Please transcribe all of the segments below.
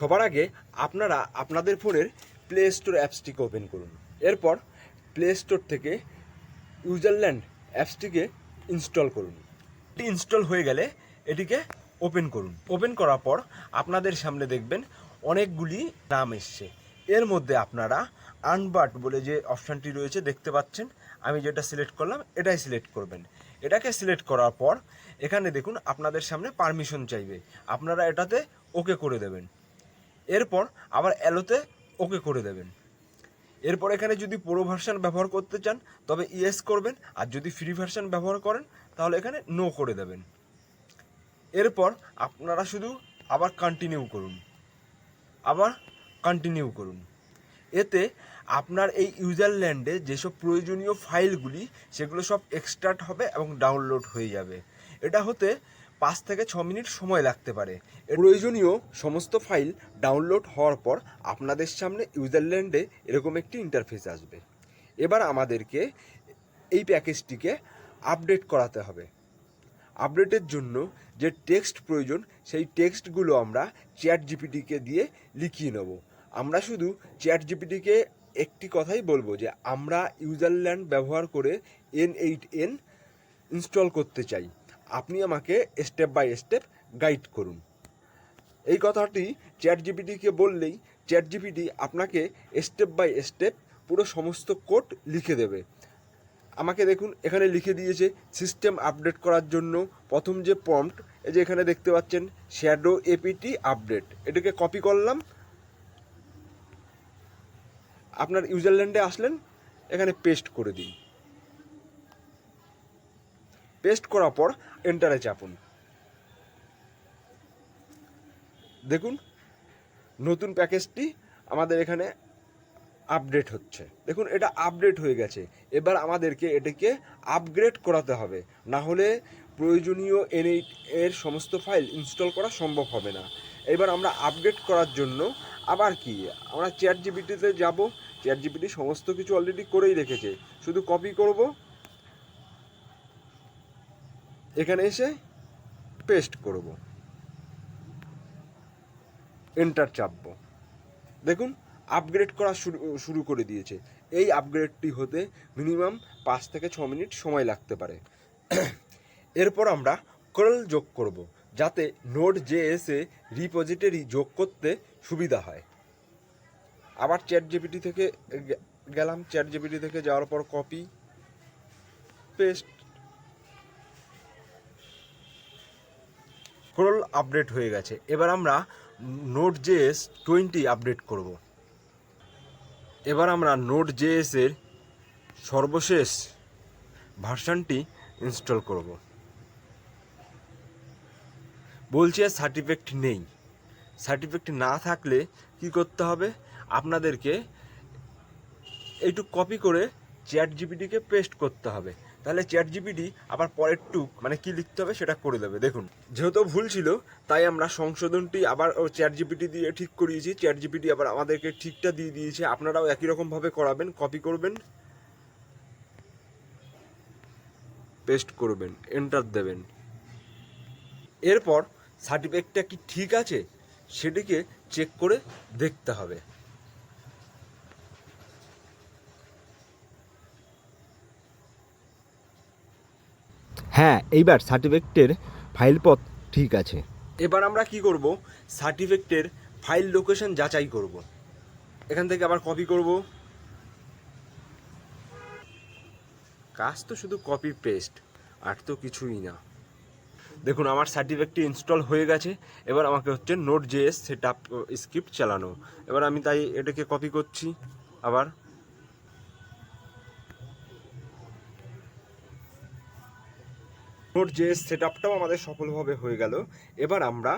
সবার আগে আপনারা আপনাদের ফোনের প্লে স্টোর অ্যাপসটিকে ওপেন করুন। এরপর প্লে স্টোর থেকে ইউজারল্যান্ড অ্যাপসটিকে ইনস্টল করুন। এটি ইনস্টল হয়ে গেলে এটিকে ওপেন করুন। ওপেন করার পর আপনাদের সামনে দেখবেন অনেকগুলি নাম এসছে। এর মধ্যে আপনারা আনবার্ট বলে যে অপশানটি রয়েছে দেখতে পাচ্ছেন। আমি যেটা সিলেক্ট করলাম, এটাই সিলেক্ট করবেন। এটাকে সিলেক্ট করার পর এখানে দেখুন আপনাদের সামনে পারমিশন চাইবে। আপনারা এটাতে ওকে করে দেবেন। এরপর আবার অ্যালোতে ওকে করে দেবেন। এরপর এখানে যদি প্রো ভার্সান ব্যবহার করতে চান, তবে ইয়েস করবেন, আর যদি ফ্রি ভার্সান ব্যবহার করেন, তাহলে এখানে নো করে দেবেন। এরপর আপনারা শুধু আবার কন্টিনিউ করুন। আবার কন্টিনিউ করুন। এতে আপনার এই ইউজার ল্যান্ডে যেসব প্রয়োজনীয় ফাইলগুলি সেগুলো সব এক্সট্রাক্ট হবে এবং ডাউনলোড হয়ে যাবে। এটা হতে পাঁচ থেকে ছ মিনিট সময় লাগতে পারে। প্রয়োজনীয় সমস্ত ফাইল ডাউনলোড হওয়ার পর আপনাদের সামনে ইউজারল্যান্ডে এরকম একটি ইন্টারফেস আসবে। এবার আমাদেরকে এই প্যাকেজটিকে আপডেট করাতে হবে। আপডেটের জন্য যে টেক্সট প্রয়োজন, সেই টেক্সটগুলো আমরা চ্যাট জিপিটিকে দিয়ে লিখিয়ে নেব। আমরা শুধু চ্যাট জিপিটিকে একটি কথাই বলব যে, আমরা ইউজারল্যান্ড ব্যবহার করে এন এইট এন ইনস্টল করতে চাই। আপনি আমাকে স্টেপ বাই স্টেপ গাইড করুন। এই কথাটি চ্যাট জিপিটিকে বললেই চ্যাট জিপিটি আপনাকে স্টেপ বাই স্টেপ পুরো সমস্ত কোড লিখে দেবে। আমাকে দেখুন, এখানে লিখে দিয়েছে সিস্টেম আপডেট করার জন্য। প্রথম যে প্রম্পট এই যে এখানে দেখতে পাচ্ছেন শ্যাডো এপিটি আপডেট এটাকে কপি করলাম। আপনার ইউজারল্যান্ডে আসলেন, এখানে পেস্ট করে দিন। পেস্ট করার পর এন্টারে চাপুন। দেখুন, নতুন প্যাকেজটি আমাদের এখানে আপডেট হচ্ছে। দেখুন, এটা আপডেট হয়ে গেছে। এবার আমাদেরকে এটাকে আপগ্রেড করাতে হবে। না হলে প্রয়োজনীয় এন এর সমস্ত ফাইল ইনস্টল করা সম্ভব হবে না। এবার আমরা আপডেট করার জন্য আবার কি? আমরা চ্যাট জিবিটিতে যাব। চ্যাট জিবিটি সমস্ত কিছু অলরেডি করেই রেখেছে। শুধু কপি করব এখানে এসে পেস্ট করব। এন্টার চাপবো। দেখুন আপগ্রেড করা শুরু শুরু করে দিয়েছে। এই আপগ্রেডটি হতে মিনিমাম পাঁচ থেকে ছ মিনিট সময় লাগতে পারে। এরপর আমরা কার্ল যোগ করব, যাতে নোট নোড জেএসে রিপোজিটরি যোগ করতে সুবিধা হয়। আবার চ্যাট জিপিটি থেকে গেলাম। চ্যাট জিপিটি থেকে যাওয়ার পর কপি পেস্ট ক্রোল আপডেট হয়ে গেছে। এবার আমরা নোট জেএস টোয়েন্টি আপডেট করব। এবার আমরা নোট জেএস এর সর্বশেষ ভার্সানটি ইনস্টল করব। বলছে সার্টিফিকেট নেই। সার্টিফিকেট না থাকলে কি করতে হবে? আপনাদেরকে এইটু কপি করে চ্যাট জিপিটিকে পেস্ট করতে হবে। তাহলে চ্যাট জিপিটি আবার পরের টুক মানে কি লিখতে হবে সেটা করে দেবে। দেখুন, যেহেতু ভুল ছিল, তাই আমরা সংশোধনটি আবার চ্যাট জিপিটি দিয়ে ঠিক করিয়েছি। চ্যাট জিপিটি আবার আমাদেরকে ঠিকটা দিয়ে দিয়েছে। আপনারাও একই রকমভাবে করাবেন, কপি করবেন, পেস্ট করবেন, এন্টার দেবেন। এরপর সার্টিফিকেটটা কি ঠিক আছে, সেটিকে চেক করে দেখতে হবে। হ্যাঁ এইবার সার্টিফিকেটের ফাইলপথ ঠিক আছে। এবার আমরা কি করব? সার্টিফিকেটের ফাইল লোকেশন যাচাই করব। এখান থেকে আবার কপি করব। কাজ তো শুধু কপি পেস্ট আর তো কিছুই না। দেখুন, আমার সার্টিফিকেটটি ইনস্টল হয়ে গেছে। এবার আমাকে হচ্ছে node JS set up script চালানো। এবার আমি তাই এটাকে কপি করছি। আবার নোট জেএস সেট আপটাও আমাদের সফলভাবে হয়ে গেল। এবার আমরা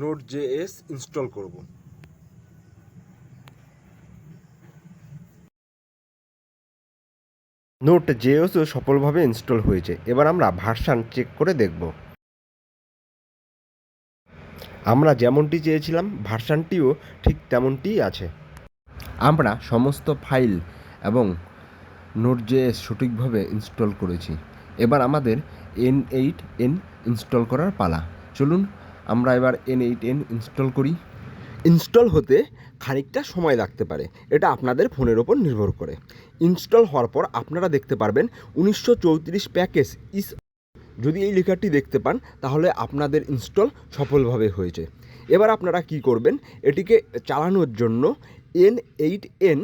নোট জেএস ইনস্টল করব। নোট জেওসও সফলভাবে ইনস্টল হয়েছে। এবার আমরা ভার্সান চেক করে দেখব। আমরা যেমনটি চেয়েছিলাম, ভার্সানটিও ঠিক তেমনটিই আছে। আমরা সমস্ত ফাইল এবং নোট জেএস সঠিকভাবে ইনস্টল করেছি। এবার আমাদের এন এইট এন ইনস্টল করার পালা। চলুন, আমরা এবার এন এইট এন ইনস্টল করি। ইনস্টল হতে খানিকটা সময় লাগতে পারে, এটা আপনাদের ফোনের ওপর নির্ভর করে। ইনস্টল হওয়ার পর আপনারা দেখতে পারবেন উনিশশো চৌত্রিশ প্যাকেজ ইস যদি এই লেখাটি দেখতে পান, তাহলে আপনাদের ইনস্টল সফলভাবে হয়েছে। এবার আপনারা কি করবেন, এটিকে চালানোর জন্য এন এইট এন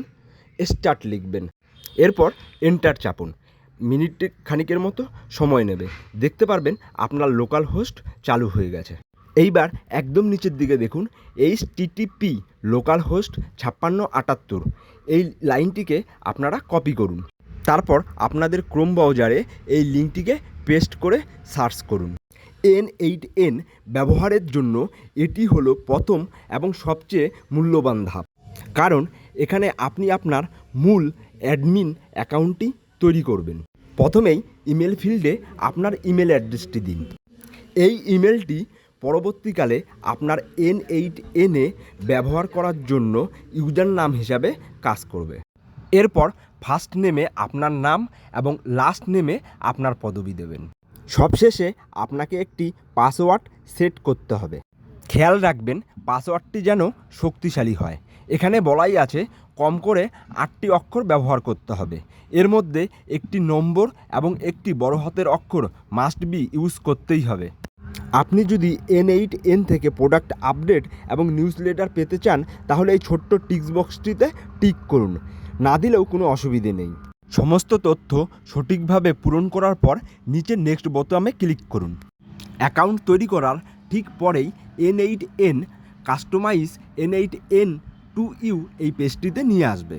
স্টার্ট লিখবেন। এরপর এন্টার চাপুন। মিনিট খানিকের মতো সময় নেবে। দেখতে পারবেন আপনার লোকাল হোস্ট চালু হয়ে গেছে। এইবার একদম নিচের দিকে দেখুন, এইচ টিটিপি লোকাল হোস্ট ছাপ্পান্ন আটাত্তর। এই লাইনটিকে আপনারা কপি করুন। তারপর আপনাদের ক্রোম ব্রাউজারে এই লিঙ্কটিকে পেস্ট করে সার্চ করুন। এন এইট এন ব্যবহারের জন্য এটি হলো প্রথম এবং সবচেয়ে মূল্যবান ধাপ। কারণ এখানে আপনি আপনার মূল অ্যাডমিন অ্যাকাউন্টটি তৈরি করবেন। প্রথমেই ইমেল ফিল্ডে আপনার ইমেল অ্যাড্রেসটি দিন। এই ইমেলটি পরবর্তীকালে আপনার এন এইট এনে ব্যবহার করার জন্য ইউজার নাম হিসাবে কাজ করবে। এরপর ফার্স্ট নেমে আপনার নাম এবং লাস্ট নেমে আপনার পদবি দেবেন। সবশেষে আপনাকে একটি পাসওয়ার্ড সেট করতে হবে। খেয়াল রাখবেন, পাসওয়ার্ডটি যেন শক্তিশালী হয়। এখানে বলাই আছে কম করে আটটি অক্ষর ব্যবহার করতে হবে। এর মধ্যে একটি নম্বর এবং একটি বড় হাতের অক্ষর মাস্ট বি ইউজ করতেই হবে। আপনি যদি এন এইট এন থেকে প্রোডাক্ট আপডেট এবং নিউজ লেটার পেতে চান, তাহলে এই ছোট্ট টিক্স বক্সটিতে টিক করুন। না দিলেও কোনো অসুবিধে নেই। সমস্ত তথ্য সঠিকভাবে পূরণ করার পর নিচে নেক্সট বোতামে ক্লিক করুন। অ্যাকাউন্ট তৈরি করার ঠিক পরেই N eight N customise N eight N to you এই পেজটিতে নিয়ে আসবে।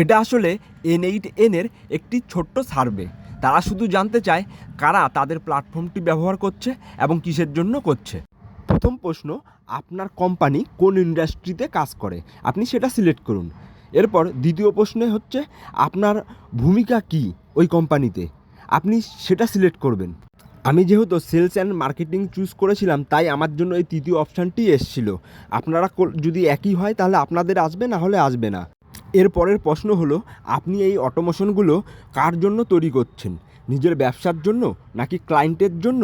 এটা আসলে এন এইট এনের একটি ছোট্ট সার্ভে। তারা শুধু জানতে চায় কারা তাদের প্ল্যাটফর্মটি ব্যবহার করছে এবং কিসের জন্য করছে। প্রথম প্রশ্ন, আপনার কোম্পানি কোন ইন্ডাস্ট্রিতে কাজ করে? আপনি সেটা সিলেক্ট করুন। এরপর দ্বিতীয় প্রশ্ন হচ্ছে, আপনার ভূমিকা কি ওই কোম্পানিতে? আপনি সেটা সিলেক্ট করবেন। আমি যেহেতু সেলস অ্যান্ড মার্কেটিং চুজ করেছিলাম, তাই আমার জন্য এই তৃতীয় অপশানটি এসছিল। আপনারা যদি একই হয়, তাহলে আপনাদের আসবে, না হলে আসবে না। এর পরের প্রশ্ন হলো, আপনি এই অটোমোশনগুলো কার জন্য তৈরি করছেন? নিজের ব্যবসার জন্য নাকি ক্লায়েন্টের জন্য?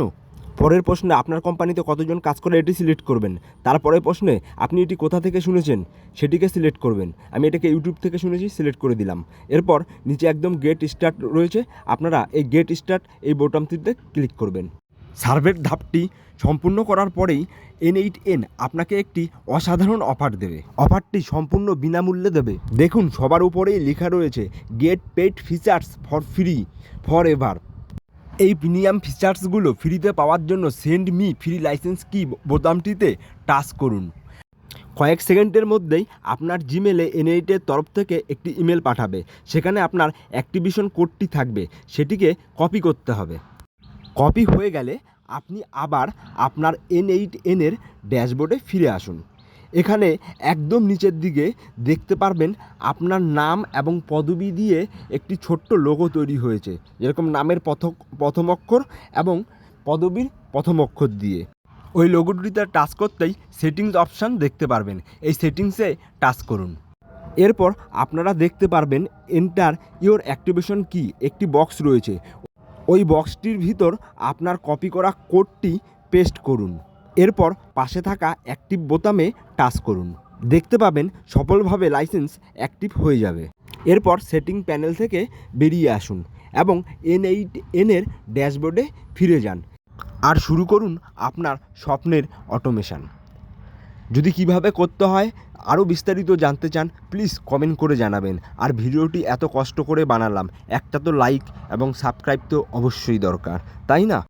পরের প্রশ্নে আপনার কোম্পানিতে কতজন কাজ করে এটি সিলেক্ট করবেন? তারপরের প্রশ্নে আপনি এটি কোথা থেকে শুনেছেন? সেটিকে সিলেক্ট করবেন। আমি এটাকে ইউটিউব থেকে শুনেছি, সিলেক্ট করে দিলাম। এরপর নিচে একদম গেট স্টার্ট রয়েছে, আপনারা এই গেট স্টার্ট এই বোটামটিতে ক্লিক করবেন। সার্ভের ধাপটি সম্পূর্ণ করার পরেই এন এইট এন আপনাকে একটি অসাধারণ অফার দেবে। অফারটি সম্পূর্ণ বিনামূল্যে দেবে। দেখুন, সবার উপরেই লেখা রয়েছে get paid features for free forever এই প্রিমিয়াম ফিচার্সগুলো ফ্রিতে পাওয়ার জন্য সেন্ড মি ফ্রি লাইসেন্স কি বোতামটিতে টাচ করুন। কয়েক সেকেন্ডের মধ্যেই আপনার জিমেলে এনএইটের তরফ থেকে একটি ইমেল পাঠাবে, সেখানে আপনার অ্যাক্টিভিশন কোডটি থাকবে, সেটিকে কপি করতে হবে। কপি হয়ে গেলে আপনি আবার আপনার এন এইট এনের ড্যাশবোর্ডে ফিরে আসুন। এখানে একদম নিচের দিকে দেখতে পারবেন আপনার নাম এবং পদবি দিয়ে একটি ছোট্ট লোগো তৈরি হয়েছে। যেরকম নামের প্রথম প্রথম অক্ষর এবং পদবীর প্রথম অক্ষর দিয়ে। ওই লোগোটিতে টাচ করতেই সেটিংস অপশান দেখতে পারবেন। এই সেটিংসে টাচ করুন। এরপর আপনারা দেখতে পারবেন এন্টার ইওর অ্যাক্টিভেশন কি একটি বক্স রয়েছে। ওই বক্সটির ভিতর আপনার কপি করা কোডটি পেস্ট করুন। এরপর পাশে থাকা অ্যাক্টিভ বোতামে টাচ করুন। দেখতে পাবেন সফলভাবে লাইসেন্স অ্যাক্টিভ হয়ে যাবে। এরপর সেটিং প্যানেল থেকে বেরিয়ে আসুন এবং এন এইট এনের ড্যাশবোর্ডে ফিরে যান। আর শুরু করুন আপনার স্বপ্নের অটোমেশন। যদি কীভাবে করতে হয় আরও বিস্তারিত জানতে চান, প্লিজ কমেন্ট করে জানাবেন। আর ভিডিওটি এত কষ্ট করে বানালাম, একটা তো লাইক এবং সাবস্ক্রাইব তো অবশ্যই দরকার, তাই না?